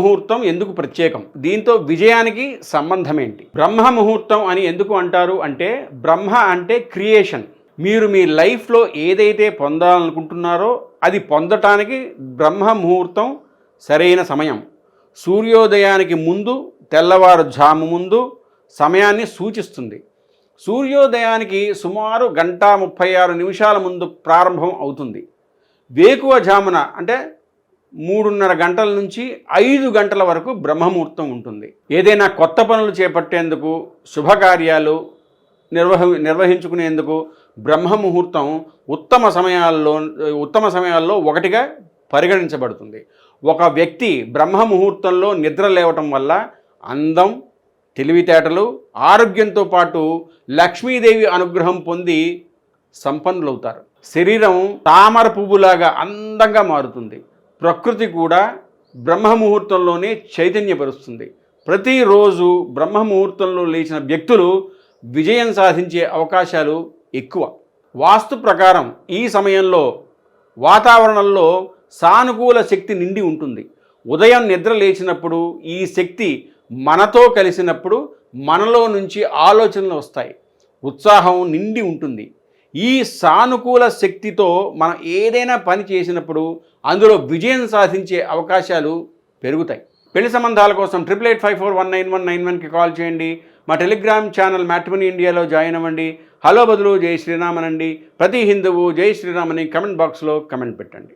ముహూర్తం ఎందుకు ప్రత్యేకం? దీంతో విజయానికి సంబంధం ఏంటి బ్రహ్మ ముహూర్తం అని ఎందుకు అంటారు అంటే బ్రహ్మ అంటే క్రియేషన్. మీరు మీ లైఫ్లో ఏదైతే పొందాలనుకుంటున్నారో అది పొందటానికి బ్రహ్మ ముహూర్తం సరైన సమయం. సూర్యోదయానికి ముందు తెల్లవారుజాము ముందు సమయాన్ని సూచిస్తుంది. సూర్యోదయానికి సుమారు గంట ముప్పై ఆరు నిమిషాల ముందు ప్రారంభం అవుతుంది. వేకువ జామున అంటే మూడున్నర గంటల నుంచి ఐదు గంటల వరకు బ్రహ్మముహూర్తం ఉంటుంది. ఏదైనా కొత్త పనులు చేపట్టేందుకు శుభకార్యాలు నిర్వహ నిర్వహించుకునేందుకు బ్రహ్మముహూర్తం ఉత్తమ సమయాల్లో ఉత్తమ సమయాల్లో ఒకటిగా పరిగణించబడుతుంది. ఒక వ్యక్తి బ్రహ్మముహూర్తంలో నిద్ర లేవటం వల్ల అందం తెలివితేటలు ఆరోగ్యంతో పాటు లక్ష్మీదేవి అనుగ్రహం పొంది సంపన్నులవుతారు. శరీరం తామర పువ్వులాగా అందంగా మారుతుంది. ప్రకృతి కూడా బ్రహ్మముహూర్తంలోనే చైతన్యపరుస్తుంది. ప్రతిరోజు బ్రహ్మముహూర్తంలో లేచిన వ్యక్తులు విజయం సాధించే అవకాశాలు ఎక్కువ. వాస్తు ప్రకారం ఈ సమయంలో వాతావరణంలో సానుకూల శక్తి నిండి ఉంటుంది. ఉదయం నిద్ర లేచినప్పుడు ఈ శక్తి మనతో కలిసినప్పుడు మనలో నుంచి ఆలోచనలు వస్తాయి. ఉత్సాహం నిండి ఉంటుంది. ఈ సానుకూల శక్తితో మనం ఏదైనా పని చేసినప్పుడు అందులో విజయం సాధించే అవకాశాలు పెరుగుతాయి. పెళ్ళి సంబంధాల కోసం triple eight five four one nine one nine వన్కి కాల్ చేయండి. మా టెలిగ్రామ్ ఛానల్ మ్యాట్మనీ ఇండియాలో జాయిన్ అవ్వండి. హలో బదులు జై శ్రీరామనండి. ప్రతి హిందువు జై శ్రీరామని కమెంట్ బాక్స్లో కమెంట్ పెట్టండి.